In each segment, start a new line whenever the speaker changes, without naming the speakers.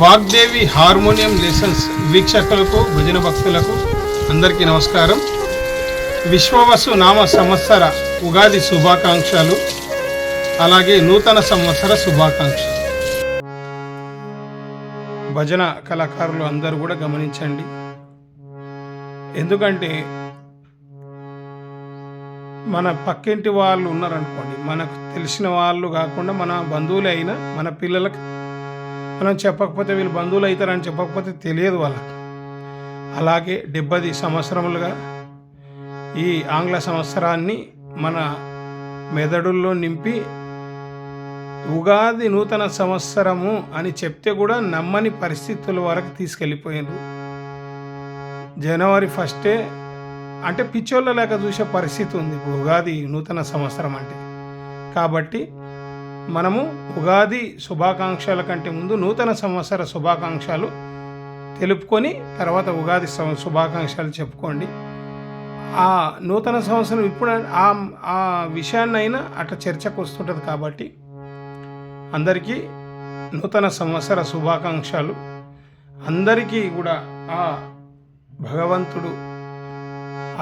Vagdevi harmonium lessons వీక్షకులకు భజన భక్తులకు అందరికీ నమస్కారం. విశ్వవసు నామ సంవత్సర ఉగాది శుభాకాంక్షలు అలాగే నూతన సంవత్సర శుభాకాంక్షలు. భజన కళాకారులు అందరూ కూడా గమనించండి. ఎందుకంటే మన పక్కింటి వాళ్ళు ఉన్నారనుకోండి మనకు తెలిసిన వాళ్ళు కాకుండా మన బంధువులే అయినా మన పిల్లలకు మనం చెప్పకపోతే వీళ్ళు బంధువులు అవుతారని చెప్పకపోతే తెలియదు వాళ్ళకి. అలాగే డెబ్బది సంవత్సరములుగా ఈ ఆంగ్ల సంవత్సరాన్ని మన మెదడుల్లో నింపి ఉగాది నూతన సంవత్సరము అని చెప్తే కూడా నమ్మని పరిస్థితుల వరకు తీసుకెళ్ళిపోయారు జనవరి ఫస్టే అంటే పిచ్చోళ్ళ లేక చూసే పరిస్థితి ఉంది. ఇప్పుడు ఉగాది నూతన సంవత్సరం అంటే. కాబట్టి మనము ఉగాది శుభాకాంక్షల కంటే ముందు నూతన సంవత్సర శుభాకాంక్షలు తెలుపుకొని తర్వాత ఉగాది శుభాకాంక్షలు చెప్పుకోండి. ఆ నూతన సంవత్సరం ఇప్పుడు ఆ ఆ విషయాన్నైనా అట్లా చర్చకు వస్తుంటుంది కాబట్టి అందరికీ నూతన సంవత్సర శుభాకాంక్షలు. అందరికీ కూడా ఆ భగవంతుడు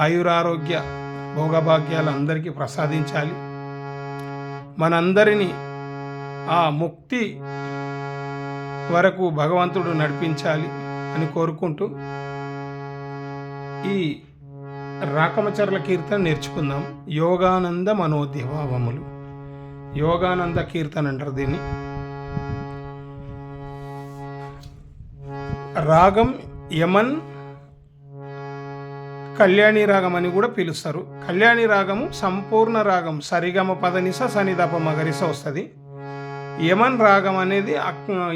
ఆయురారోగ్య భోగభాగ్యాలు అందరికీ ప్రసాదించాలి. మనందరినీ ఆ ముక్తి వరకు భగవంతుడు నడిపించాలి అని కోరుకుంటూ ఈ రాకమచర్ల కీర్తన నేర్చుకుందాం. యోగానంద మనోద్యభావములు యోగానంద కీర్తన అంటారు దీన్ని. రాగం యమన్ కళ్యాణి రాగం అని కూడా పిలుస్తారు. కళ్యాణి రాగము సంపూర్ణ రాగం. సరిగమ పదనిస సనిదప మగరిస వస్తుంది. యమన్ రాగం అనేది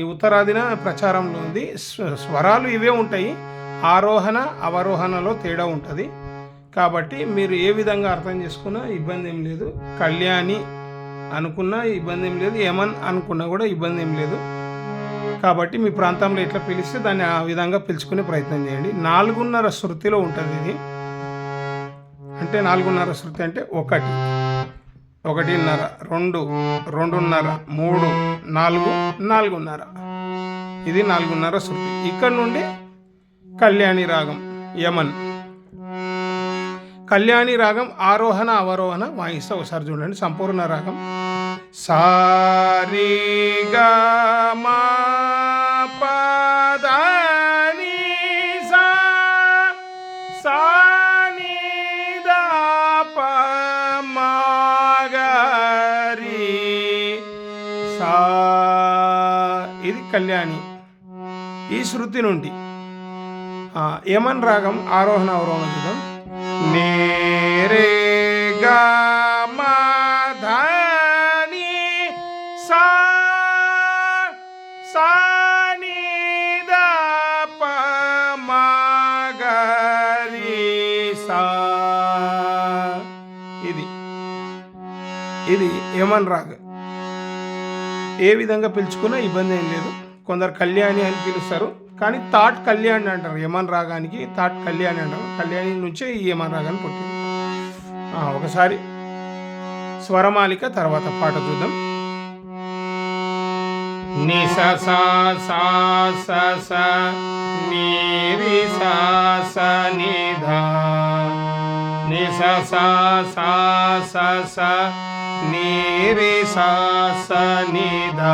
ఉత్తరాదిన ప్రచారంలో ఉంది. స్వ- స్వరాలు ఇవే ఉంటాయి. ఆరోహణ అవరోహణలో తేడా ఉంటుంది. కాబట్టి మీరు ఏ విధంగా అర్థం చేసుకున్నా ఇబ్బంది ఏం లేదు. కళ్యాణి అనుకున్నా ఇబ్బంది ఏం లేదు. యమన్ అనుకున్నా కూడా ఇబ్బంది ఏం లేదు. కాబట్టి మీ ప్రాంతంలో ఎట్లా పిలిస్తే దాన్ని ఆ విధంగా పిలుచుకునే ప్రయత్నం చేయండి. నాలుగున్నర శృతిలో ఉంటుంది ఇది. అంటే నాలుగున్నర శృతి అంటే ఒకటి. ఒకటిన్నర రెండు రెండున్నర మూడు నాలుగు నాలుగున్నర. ఇది నాలుగున్నర శృతి. ఇక్కడ నుండి కళ్యాణి రాగం యమన్. కళ్యాణి రాగం ఆరోహణ అవరోహణ వాయిస్తా ఒకసారి చూడండి. సంపూర్ణ రాగం. సారీగా మా కళ్యాణి ఈ శృతి నుండి. యమన్ రాగం ఆరోహణ అవరోహణ చూద్దాం నేరే గా సా సా ని సా. ఇది. ఇది యమన్ రాగ్. ఏ విధంగా పిలుచుకున్నా ఇబ్బంది ఏం లేదు. కొందరు కళ్యాణి అని పిలుస్తారు కానీ తాట్ కళ్యాణి అంటారు యమన్ రాగానికి తాట్ కళ్యాణి అంటారు కళ్యాణి నుంచే ఈ యమన్ రాగాన్ని పుట్టింది ఒకసారి స్వరమాలిక తర్వాత పాట చూద్దాం ని స సా సా స స ని రి సా స ని ధా ని సా సా స స ని రి సా స ని ధా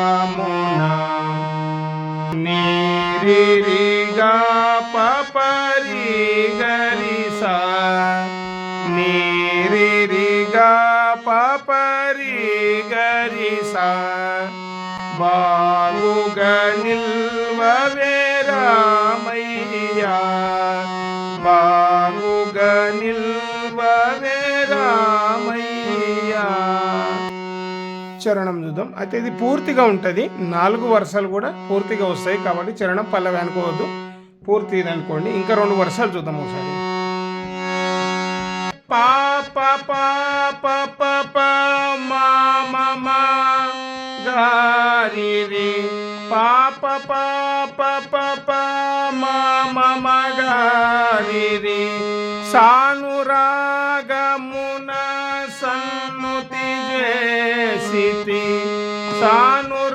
నిల్వవే రామయ్యా బాగుగా నిల్వవే రామయ్యా చరణం చూద్దాం అయితే ఇది పూర్తిగా ఉంటుంది నాలుగు వరుసలు కూడా పూర్తిగా వస్తాయి కాబట్టి చరణం పల్లవి అనుకోవద్దు పూర్తి ఇది అనుకోండి ఇంకా రెండు వరుసలు చూద్దాం ఒకసారి పా పా పా పా పా పా మా మా మా గారి రి పాప పాప పప మామ మగారి సానురాగమున సన్నుతి చేసితి సానురాగమున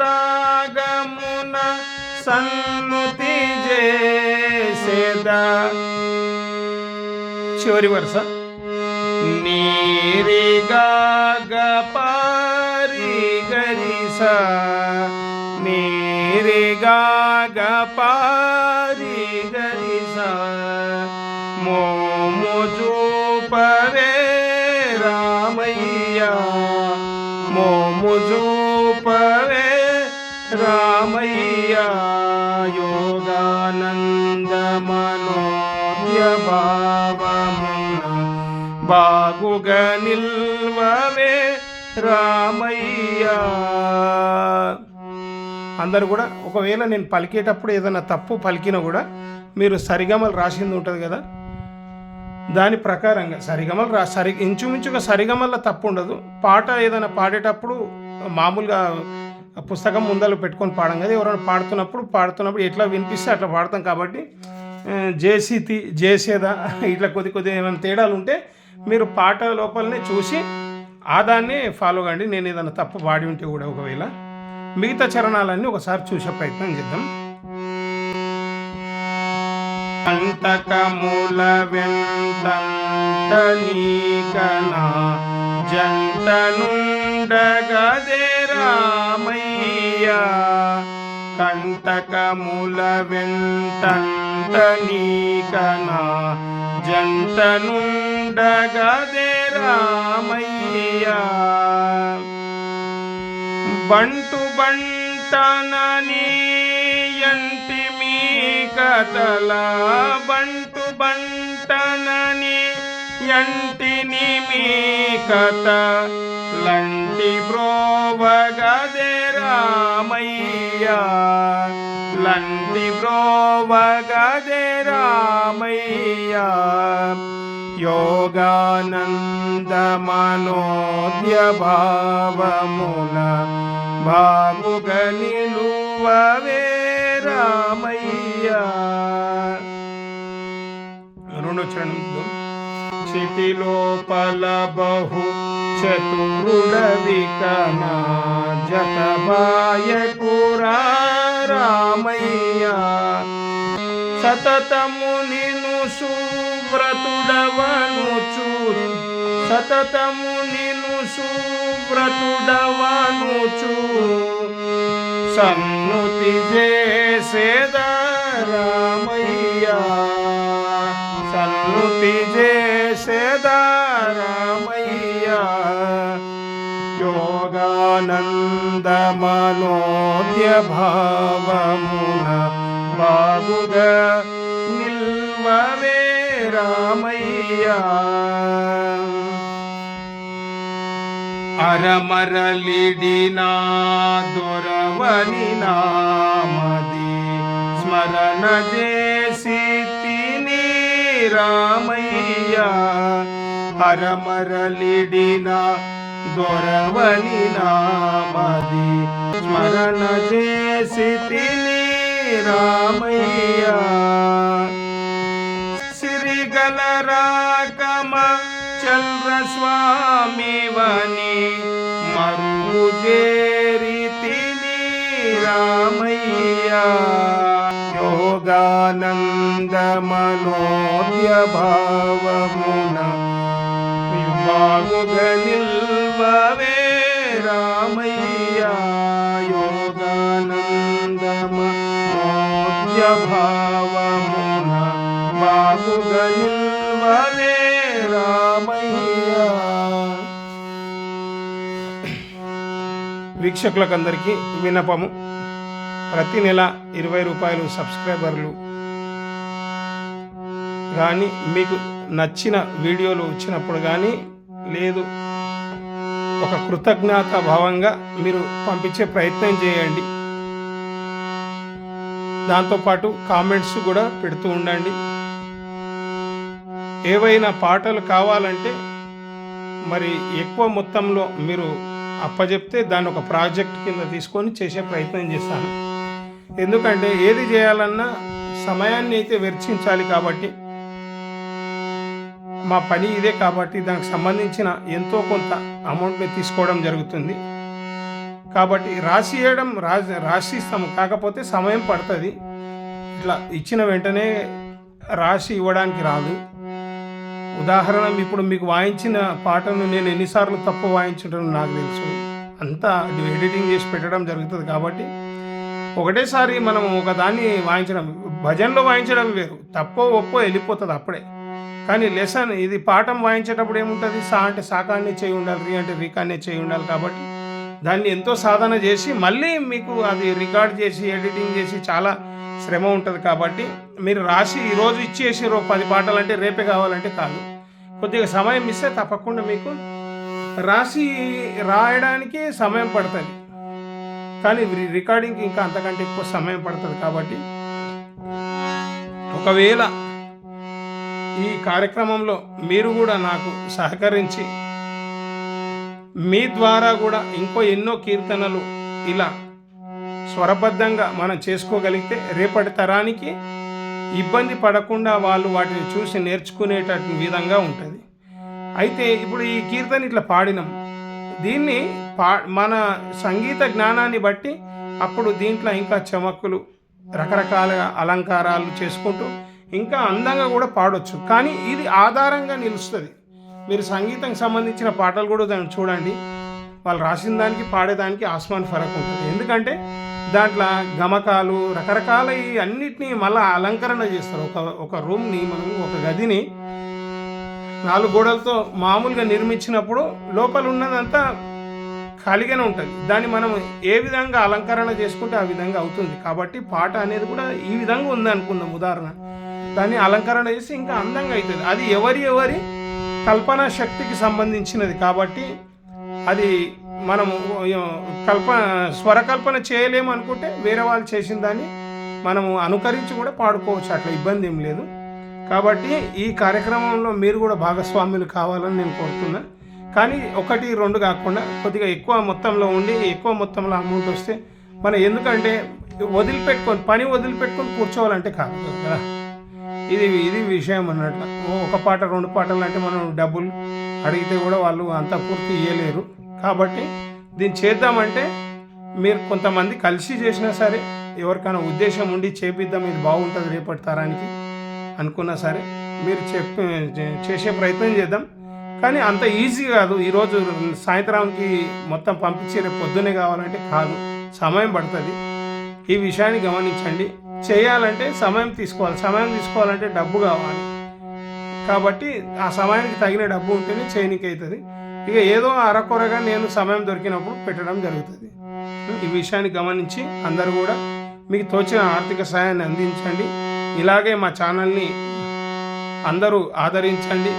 సన్నుతి చేసేదా చివరి వరుస నీరిగాగ पारि दरिसा मो मोजोपरे रामया मो मोजोपरे रामय्या। योगानन्द मनो यावुगनिल्वरे रामय्या। అందరు కూడా ఒకవేళ నేను పలికేటప్పుడు ఏదైనా తప్పు పలికినా కూడా మీరు సరిగమలు రాసింది ఉంటుంది కదా? దాని ప్రకారంగా సరిగమలు రా సరి ఇంచుమించుగా సరిగమల్లో తప్పు ఉండదు. పాట ఏదైనా పాడేటప్పుడు మామూలుగా పుస్తకం ముందలు పెట్టుకొని పాడం కదా? ఎవరైనా పాడుతున్నప్పుడు పాడుతున్నప్పుడు ఎట్లా వినిపిస్తే అట్లా పాడతాం కాబట్టి జేసీతి జేసేదా ఇట్లా కొద్ది కొద్ది ఏమైనా తేడాలు ఉంటే మీరు పాట లోపలనే చూసి ఆ దాన్ని ఫాలో కండి. నేను ఏదైనా తప్పు పాడి ఉంటే కూడా ఒకవేళ. మిగతా చరణాలన్నీ ఒకసారి చూసే ప్రయత్నం చేద్దాం. అంతకముల వెంటంట జంటనుండగదే రామయ్య. కంటకముల వెంటంట జంటనుండగదే రామయ్య. బంటు బంటనని ఎంటి మీ కథల బంటు బంటనని ఎంటిని మీ కథ లంటి బ్రోవగదే రామయ్యా. లంటి బ్రోవగదే రామయ్యా. యోగానంద మనోద్య నిలువవే రామయ్య రెండో చరణం చూద్దాం. లోపల బహు చతురుడవికనా జతబాయకురా రామయ్య సతతము నిను సువ్రతుడవనుచు సతతము వ్రతుడవనుచు సన్నుతి చేసేద రామయ్య సన్నుతి చేసేద రామయ్య యోగానంద మనోద్య భావమున బాగుగా నిల్వవే రామయ్యా. అరమరలిడినా దొరవని నామది స్మరణ చేసి తిని రామయ్య అరమరలిడినా దొరవని నామది స్మరణ చేసి తిని రామయ్య సిరిగల రాకమ చల్ర స్వామివని మరుగు చేరి తిని రామయ్య యోగానంద మనోద్య భావమున బాగుగ నిల్వవే రామయ్య యోగానంద మనోద్య వీక్షకులకందరికీ విన్నపము. ప్రతి నెల ఇరవై రూపాయలు సబ్స్క్రైబర్లు కానీ మీకు నచ్చిన వీడియోలు వచ్చినప్పుడు కానీ లేదు ఒక కృతజ్ఞత భావంగా మీరు పంపించే ప్రయత్నం చేయండి. దాంతోపాటు కామెంట్స్ కూడా పెడుతూ ఉండండి. ఏవైనా పాటలు కావాలంటే మరి ఎక్కువ మొత్తంలో మీరు అప్పచెప్తే దాన్ని ఒక ప్రాజెక్ట్ కింద తీసుకొని చేసే ప్రయత్నం చేస్తాను. ఎందుకంటే ఏది చేయాలన్నా సమయాన్ని అయితే వెచ్చించాలి కాబట్టి మా పని ఇదే కాబట్టి దానికి సంబంధించిన ఎంతో కొంత అమౌంట్ని తీసుకోవడం జరుగుతుంది. కాబట్టి రాసియడం ఇవ్వడం రాసి రాసిస్తాము కాకపోతే సమయం పడుతుంది. ఇట్లా ఇచ్చిన వెంటనే రాసి ఇవ్వడానికి రాదు. ఉదాహరణ ఇప్పుడు మీకు వాయించిన పాటను నేను ఎన్నిసార్లు తప్పు వాయించడం నాకు తెలుసు. అంతా ఎడిటింగ్ చేసి పెట్టడం జరుగుతుంది కాబట్టి ఒకటేసారి మనం ఒక దాన్ని వాయించడం భజనలో వాయించడం వేరు. తప్పో ఒప్పో వెళ్ళిపోతుంది అప్పుడే. కానీ లెసన్ ఇది పాఠం వాయించేటప్పుడు ఏముంటుంది? సా అంటే సాకాన్ని చేయి ఉండాలి రీ అంటే రీకాన్నే చేయి ఉండాలి కాబట్టి దాన్ని ఎంతో సాధన చేసి మళ్ళీ మీకు అది రికార్డ్ చేసి ఎడిటింగ్ చేసి చాలా శ్రమ ఉంటుంది కాబట్టి మీరు రాసి ఈరోజు ఇచ్చేసారు పది పాటలు అంటే రేపే కావాలంటే కాదు. కొద్దిగా సమయం ఇస్తే తప్పకుండా మీకు రాసి రాయడానికి సమయం పడుతుంది. కానీ రికార్డింగ్కి ఇంకా అంతకంటే ఎక్కువ సమయం పడుతుంది కాబట్టి ఒకవేళ ఈ కార్యక్రమంలో మీరు కూడా నాకు సహకరించి మీ ద్వారా కూడా ఇంకో ఎన్నో కీర్తనలు ఇలా స్వరబద్ధంగా మనం చేసుకోగలిగితే రేపటి తరానికి ఇబ్బంది పడకుండా వాళ్ళు వాటిని చూసి నేర్చుకునేటట్టు విధంగా ఉంటుంది. అయితే ఇప్పుడు ఈ కీర్తన ఇట్లా పాడినాం. దీన్ని పా మన సంగీత జ్ఞానాన్ని బట్టి అప్పుడు దీంట్లో ఇంకా చమక్కులు రకరకాల అలంకారాలు చేసుకుంటూ ఇంకా అందంగా కూడా పాడొచ్చు. కానీ ఇది ఆధారంగా నిలుస్తుంది. మీరు సంగీతం సంబంధించిన పాటలు కూడా దాన్ని చూడండి. వాళ్ళు రాసిన దానికి పాడేదానికి ఆస్మాన్ ఫరక్ ఉంటుంది. ఎందుకంటే దాంట్లో గమకాలు రకరకాల ఈ అన్నిటినీ మళ్ళీ అలంకరణ చేస్తారు. ఒక ఒక రూమ్ని మనం ఒక గదిని నాలుగు గోడలతో మామూలుగా నిర్మించినప్పుడు లోపల ఉన్నదంతా ఖాళీగానే ఉంటుంది. దాన్ని మనం ఏ విధంగా అలంకరణ చేసుకుంటే ఆ విధంగా అవుతుంది. కాబట్టి పాట అనేది కూడా ఈ విధంగా ఉంది అనుకుందాం ఉదాహరణ. దాన్ని అలంకరణ చేసి ఇంకా అందంగా అవుతుంది. అది ఎవరి ఎవరి కల్పన శక్తికి సంబంధించినది. కాబట్టి అది మనము కల్పన స్వరకల్పన చేయలేము అనుకుంటే వేరే వాళ్ళు చేసిన దాన్ని మనము అనుకరించి కూడా పాడుకోవచ్చు. అట్లా ఇబ్బంది ఏం లేదు. కాబట్టి ఈ కార్యక్రమంలో మీరు కూడా భాగస్వాములు కావాలని నేను కోరుతున్నా. కానీ ఒకటి రెండు కాకుండా కొద్దిగా ఎక్కువ మొత్తంలో ఉండి ఎక్కువ మొత్తంలో అమౌంట్ వస్తే మనం ఎందుకంటే వదిలిపెట్టుకొని పని వదిలిపెట్టుకొని కూర్చోవాలంటే కాదు కదా. ఇది ఇది విషయం అన్నట్లు ఒక పాట రెండు పాటలు అంటే మనం డబ్బులు అడిగితే కూడా వాళ్ళు అంత పూర్తి ఇవ్వలేరు కాబట్టి దీన్ని చేద్దామంటే మీరు కొంతమంది కలిసి చేసినా సరే ఎవరికైనా ఉద్దేశం ఉండి చేపిద్దాం ఇది బాగుంటుంది రేపటి తరానికి అనుకున్నా సరే మీరు చెప్పి చేసే ప్రయత్నం చేద్దాం. కానీ అంత ఈజీ కాదు. ఈరోజు సాయంత్రానికి మొత్తం పంపించి రేపు పొద్దునే కావాలంటే కాదు. సమయం పడుతుంది. ఈ విషయాన్ని గమనించండి. చేయాలంటే సమయం తీసుకోవాలి. సమయం తీసుకోవాలంటే డబ్బు కావాలి. కాబట్టి ఆ సమయానికి తగిన డబ్బు ఉంటేనే చేయనికి అవుతుంది ఇక ఏదో అరకొరగా నేను సమయం దొరికినప్పుడు పెట్టడం జరుగుతుంది. ఈ విషయాన్ని గమనించి అందరూ కూడా మీకు తోచిన ఆర్థిక సహాయాన్ని అందించండి. ఇలాగే మా ఛానల్ని అందరూ ఆదరించండి.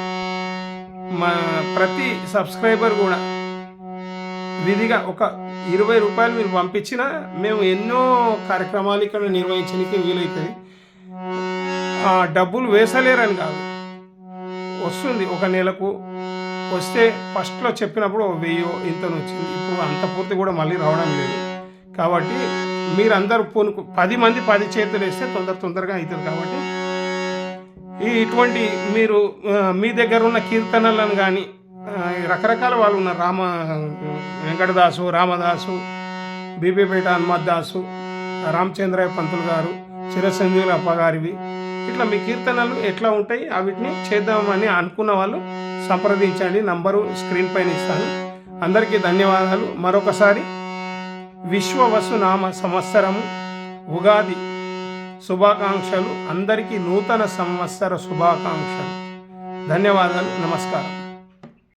మా ప్రతి సబ్స్క్రైబర్ కూడా విధిగా ఒక ఇరవై రూపాయలు మీరు పంపించినా మేము ఎన్నో కార్యక్రమాలు ఇక్కడ నిర్వహించడానికి వీలవుతుంది డబ్బులు వేసలేరని కాదు. వస్తుంది. ఒక నెలకు వస్తే ఫస్ట్లో చెప్పినప్పుడు వెయ్యో ఇంతను వచ్చింది. ఇప్పుడు అంత పూర్తి కూడా మళ్ళీ రావడం లేదు. కాబట్టి మీరందరూ పూనుకు పది మంది పది చేతులు వేస్తే తొందర తొందరగా అవుతుంది. కాబట్టి ఈ ఇటువంటి మీరు మీ దగ్గర ఉన్న కీర్తనలను కానీ రకరకాల వాళ్ళు ఉన్నారు. రామ వెంకటదాసు రామదాసు బీబీపేట హనుమద్దాసు రామచంద్రయ్య పంతులు గారు చిరసంజీవులు అప్పగారివి. ఇట్లా మీ కీర్తనలు ఎట్లా ఉంటాయి అవిటిని చేద్దామని అనుకున్న వాళ్ళు సంప్రదించండి. నంబరు స్క్రీన్ పైన ఇస్తాను. అందరికీ ధన్యవాదాలు. మరొకసారి విశ్వవసునామ సంవత్సరము ఉగాది శుభాకాంక్షలు. అందరికీ నూతన సంవత్సర శుభాకాంక్షలు. ధన్యవాదాలు. నమస్కారం.